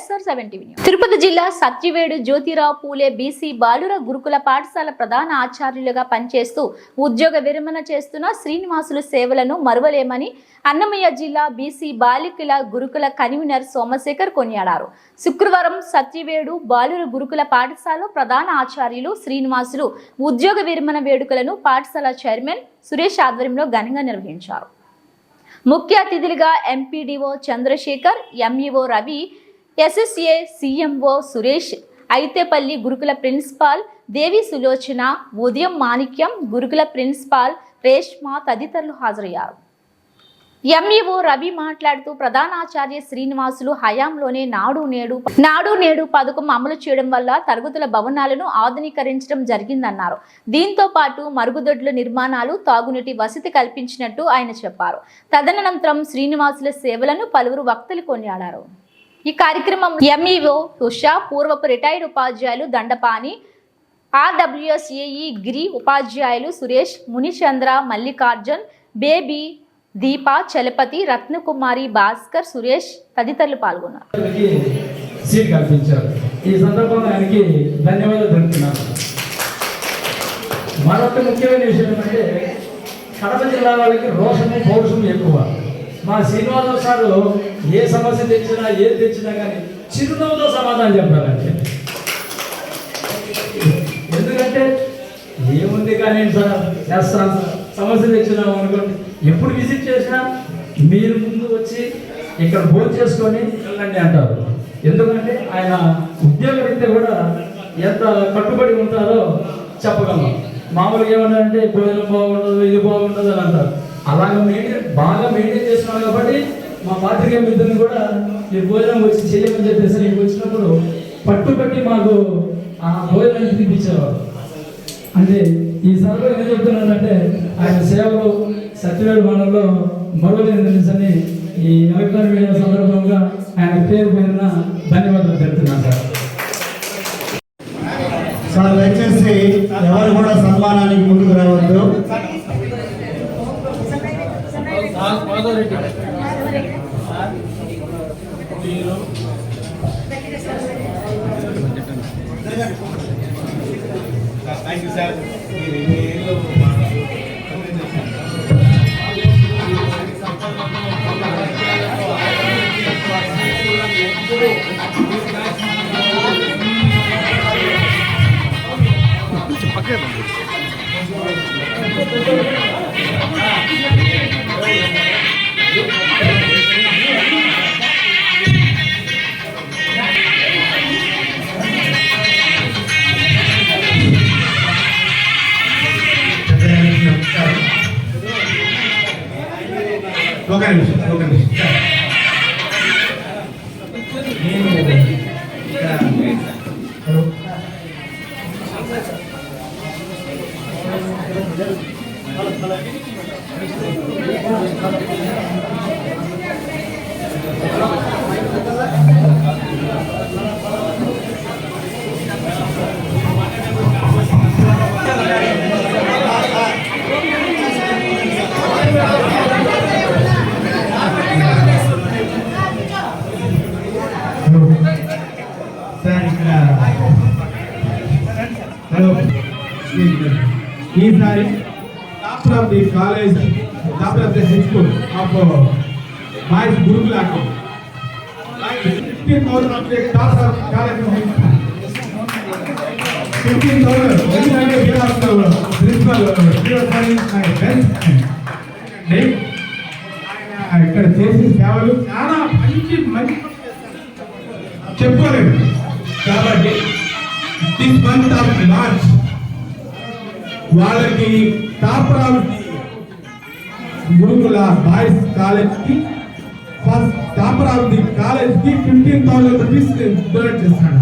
SR seven TV Tirupati జిల్లా Satyavedu Jyotirao Phule BC బాలుర గురుకుల పాఠశాల ప్రధాన ఆచార్యులుగా పనిచేస్తూ ఉద్యోగ విరమణ చేస్తున్న శ్రీనివాసులు సేవలను మరువలేమని అన్నమయ్య జిల్లా బీసీ బాలికల గురుకుల కన్వీనర్ సోమశేఖర్ కొనియాడారు. శుక్రవారం సత్యవేడు బాలుర గురుకుల పాఠశాల ప్రధాన ఆచార్యులు శ్రీనివాసులు ఉద్యోగ విరమణ వేడుకలను పాఠశాల చైర్మన్ సురేష్ ఆధ్వర్యంలో ఘనంగా నిర్వహించారు. ముఖ్య అతిథులుగా MPDO Chandrashekar MEO Ravi SSA CMO Suresh Aithepalli గురుకుల ప్రిన్సిపాల్ దేవి సులోచన ఉదయం మాణిక్యం గురుకుల ప్రిన్సిపాల్ రేష్మా తదితరులు హాజరయ్యారు. ఎంఈఓ రవి మాట్లాడుతూ ప్రధానాచార్య శ్రీనివాసులు హయాంలోనే నాడు నేడు నాడు నేడు పథకం అమలు చేయడం వల్ల తరగతుల భవనాలను ఆధునీకరించడం జరిగిందన్నారు. దీంతో పాటు మరుగుదొడ్ల నిర్మాణాలు తాగునీటి వసతి కల్పించినట్టు ఆయన చెప్పారు. తదనంతరం శ్రీనివాసుల సేవలను పలువురు వక్తలు కొనియాడారు. ఈ కార్యక్రమం ఎంఈఓ ఉషా పూర్వపు రిటైర్డ్ ఉపాధ్యాయులు దండపాని ఆర్డబ్ల్యూఎస్ఏఈ గిరి ఉపాధ్యాయులు సురేష్ మునిచంద్ర మల్లికార్జున్ బేబీ దీప చలపతి రత్నకుమారి భాస్కర్ సురేష్ తదితరులు పాల్గొన్నారు. సీట్ కల్పించారు. ఈ సందర్భంగా ఆయనకి ధన్యవాదాలు తెలుపుతున్నాను. మరొక ముఖ్యమైన విషయం ఏంటంటే కడప జిల్లా వాళ్ళకి రోషము పౌరుషం ఎక్కువ. మా శ్రీనివాసరావు సారు ఏ సమస్య తెచ్చినా ఏది తెచ్చినా కానీ చిరునవ్వుతో సమాధానం చెప్పాలంటే. ఎందుకంటే ఏముంది కానీ సార్ చేస్తాను సార్. సమస్య తెచ్చినాము అనుకోండి. ఎప్పుడు విజిట్ చేసినా మీరు ముందు వచ్చి ఇక్కడ భోజనం చేసుకొని వెళ్ళండి అంటారు. ఎందుకంటే ఆయన ఉద్యోగరీత్యా కూడా ఎంత కట్టుబడి ఉంటారో చెప్పగలం. మామూలుగా ఏమన్నారంటే భోజనం బాగుండదు ఇది బాగుండదు అని అంటారు. అలాగే మెయింటైన్ బాగా మెయింటైన్ చేస్తున్నారు కాబట్టి మా పాత్రికేయ మిత్రుని కూడా ఈ భోజనం వచ్చి చేయమని చెప్పేసి ఇక్కడికి వచ్చినప్పుడు పట్టుబట్టి మాకు ఆ భోజనాన్ని తినిపించేవారు. అంటే ఈ సభలో ఏం చెప్తున్నానంటే ఆయన సేవలు సత్యవేడు మండలంలో మరువలేని ఈ ఎలక్ట్రానిక్ మీడియా సందర్భంగా ఆయన పేరు పేరున ధన్యవాదాలు తెలుపుతున్నాను సార్. సార్ దయచేసి ఎవరు కూడా సన్మానానికి ముందుకు రావద్దు. థ్యాంక్ యూ సార్ ఒక నిమిషం ఒక నిమిషం సార్ ఇక్కడ హలో ఈసారి top of the college top of the high school of boys గురుకుల fifteen thousand of the top of college fifteen thousand ఎందుకంటే ప్రిన్సిపల్ ఆయన ఇక్కడ చేసిన సేవలు చాలా మంచి మంచి చెప్పుకోలేదు కాబట్టి దిస్ మంత్ ఆఫ్ మార్చ్ వాళ్ళకి టాప్ గురుకుల బాయ్స్ కాలేజ్కి first topper of the fifteen thousand rupees donate చేస్తాడు